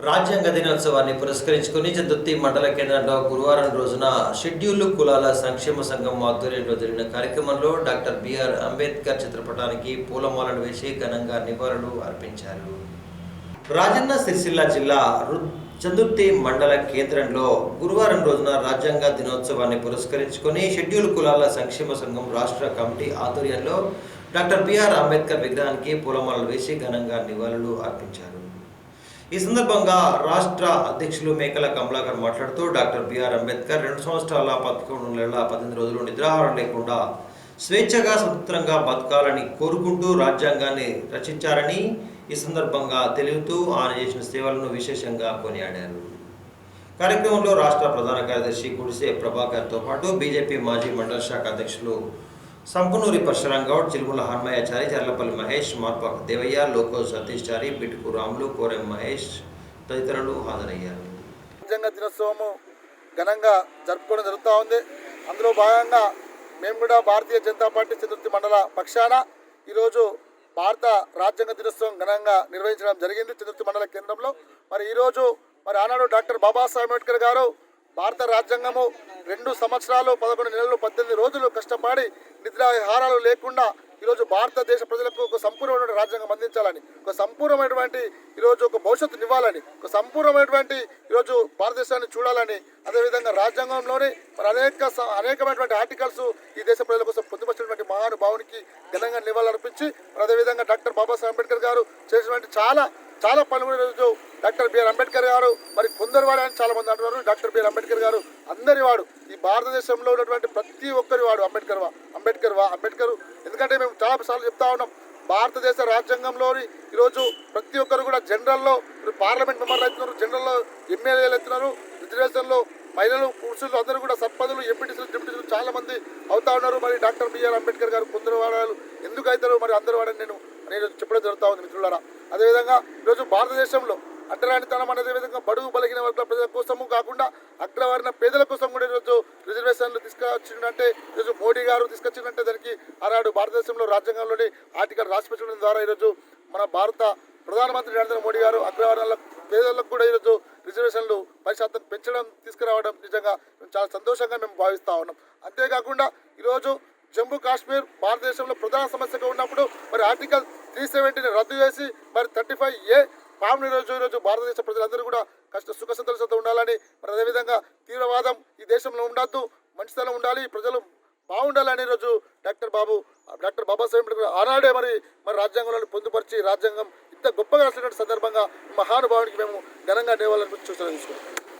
రాజ్యాంగ దినోత్సవాన్ని పురస్కరించుకుని చతుర్థి మండల కేంద్రంలో గురువారం రోజున షెడ్యూల్ కులాల సంక్షేమ సంఘం ఆధ్వర్యంలో జరిగిన కార్యక్రమంలో డాక్టర్ బిఆర్ అంబేద్కర్ చిత్రపటానికి పూలమాలలు వేసి ఘనంగా నివాళులు అర్పించారు. రాజన్న సిరిసిల్ల జిల్లా చందుర్తి మండల కేంద్రంలో గురువారం రోజున రాజ్యాంగ దినోత్సవాన్ని పురస్కరించుకొని షెడ్యూల్ కులాల సంక్షేమ సంఘం రాష్ట్ర కమిటీ ఆధ్వర్యంలో డాక్టర్ బిఆర్ అంబేద్కర్ విగ్రహానికి పూలమాలలు వేసి ఘనంగా నివాళులు అర్పించారు. ఈ సందర్భంగా రాష్ట్ర అధ్యక్షులు మేకల కమలాకర్ మాట్లాడుతూ డాక్టర్ బిఆర్ అంబేద్కర్ రెండు సంవత్సరాల పదకొండు నెలల పద్దెనిమిది రోజులు నిద్రాహారం లేకుండా స్వేచ్ఛగా స్వతంత్రంగా బతకాలని కోరుకుంటూ రాజ్యాంగాన్ని రచించారని ఈ సందర్భంగా తెలుగుతూ ఆయన చేసిన సేవలను విశేషంగా కొనియాడారు. కార్యక్రమంలో రాష్ట్ర ప్రధాన కార్యదర్శి గుడిసే ప్రభాకర్తో పాటు బీజేపీ మాజీ మండల శాఖ అధ్యక్షులు సంపనూరి పరశురాం గౌడ్ చిలుముల హన్మయాచారి చర్లపల్లి మహేష్ మార్పాక దేవయ్య లోకో సతీష్ చారి రాములు కోరెం మహేష్ తదితరులు హాజరయ్యారు. రాజ్యాంగ దినోత్సవము ఘనంగా జరుపుకోవడం జరుగుతూ ఉంది. అందులో భాగంగా మేము కూడా భారతీయ జనతా పార్టీ చతుర్థి మండల పక్షాన ఈరోజు భారత రాజ్యాంగ దినోత్సవం ఘనంగా నిర్వహించడం జరిగింది. చతుర్థి మండల కేంద్రంలో. మరి ఈరోజు మరి ఆనాడు డాక్టర్ బాబాసాహెబ్ అంబేద్కర్ గారు భారత రాజ్యాంగము రెండు సంవత్సరాలు పదకొండు నెలలు పద్దెనిమిది రోజులు కష్టపడి నిద్రాహారాలు లేకుండా ఈరోజు భారతదేశ ప్రజలకు ఒక సంపూర్ణమైన రాజ్యాంగం అందించాలని ఒక సంపూర్ణమైనటువంటి ఈరోజు ఒక భవిష్యత్తుని ఇవ్వాలని ఒక సంపూర్ణమైనటువంటి ఈరోజు భారతదేశాన్ని చూడాలని అదేవిధంగా రాజ్యాంగంలోని మరి అనేక అనేకమైనటువంటి ఆర్టికల్స్ ఈ దేశ ప్రజల కోసం పొందుపరిచినటువంటి మహానుభావునికి ఘనంగా నివాళులర్పించి మరి అదేవిధంగా డాక్టర్ బాబాసాహెబ్ అంబేద్కర్ గారు చేసినటువంటి చాలా చాలా పనులు ఈరోజు డాక్టర్ బిఆర్ అంబేద్కర్ గారు మరి కొందరు వాడు అని చాలా మంది అంటున్నారు. డాక్టర్ బిఆర్ అంబేద్కర్ గారు అందరి వాడు ఈ భారతదేశంలో ఉన్నటువంటి ప్రతి ఒక్కరి వాడు అంబేద్కర్ వా అంబేద్కర్ వా అంబేద్కర్. ఎందుకంటే మేము చాలా సార్లు చెప్తా ఉన్నాం భారతదేశ రాజ్యాంగంలోని ఈరోజు ప్రతి ఒక్కరు కూడా జనరల్లో పార్లమెంట్ మెంబర్లు అవుతున్నారు జనరల్లో ఎమ్మెల్యేలు అవుతున్నారు రిజర్వేషన్లో మహిళలు పురుషులు అందరూ కూడా సర్పంచులు ఎంపీటీసీలు డిప్యూటీసీలు చాలా మంది అవుతా ఉన్నారు. మరి డాక్టర్ బిఆర్ అంబేద్కర్ గారు కొందరు వాడాలు ఎందుకు అవుతారు? మరి అందరు వాడని నేను నేను చెప్పడం జరుగుతూ ఉంది మిత్రులారా. అదేవిధంగా ఈరోజు భారతదేశంలో అడ్డరానితనం అనేది విధంగా బడుగు బలిగిన వర్గాల ప్రజల కోసము కాకుండా అగ్రవారిన పేదల కోసం కూడా ఈరోజు రిజర్వేషన్లు తీసుకొచ్చిందంటే ఈరోజు మోడీ గారు తీసుకొచ్చిందంటే దానికి ఆనాడు భారతదేశంలో రాజ్యాంగంలోని ఆర్టికల్ రాసిపెట్టడం ద్వారా ఈరోజు మన భారత ప్రధానమంత్రి నరేంద్ర మోడీ గారు అగ్రవర్ణాల పేదలకు కూడా ఈరోజు రిజర్వేషన్లు పది శాతం పెంచడం తీసుకురావడం నిజంగా మేము చాలా సంతోషంగా మేము భావిస్తూ ఉన్నాం. అంతేకాకుండా ఈరోజు జమ్మూ కాశ్మీర్ భారతదేశంలో ప్రధాన సమస్యగా ఉన్నప్పుడు మరి ఆర్టికల్ త్రీ సెవెంటీని రద్దు చేసి మరి థర్టీ ఫైవ్ ఏ పాముని రోజు ఈరోజు భారతదేశ ప్రజలందరూ కూడా కష్ట సుఖ సంతోషంతో ఉండాలని మరి అదేవిధంగా తీవ్రవాదం ఈ దేశంలో ఉండద్దు మంచితనం ఉండాలి ప్రజలు బాగుండాలని ఈరోజు డాక్టర్ బాబు డాక్టర్ బాబాసాహెబ్ అంబేద్కర్ ఆనాడే మరి మరి రాజ్యాంగంలో పొందుపరిచి రాజ్యాంగం ఇంత గొప్పగా రాసినటువంటి సందర్భంగా మహానుభావునికి మేము ఘనంగా నేవాలని చూస్తున్నాం.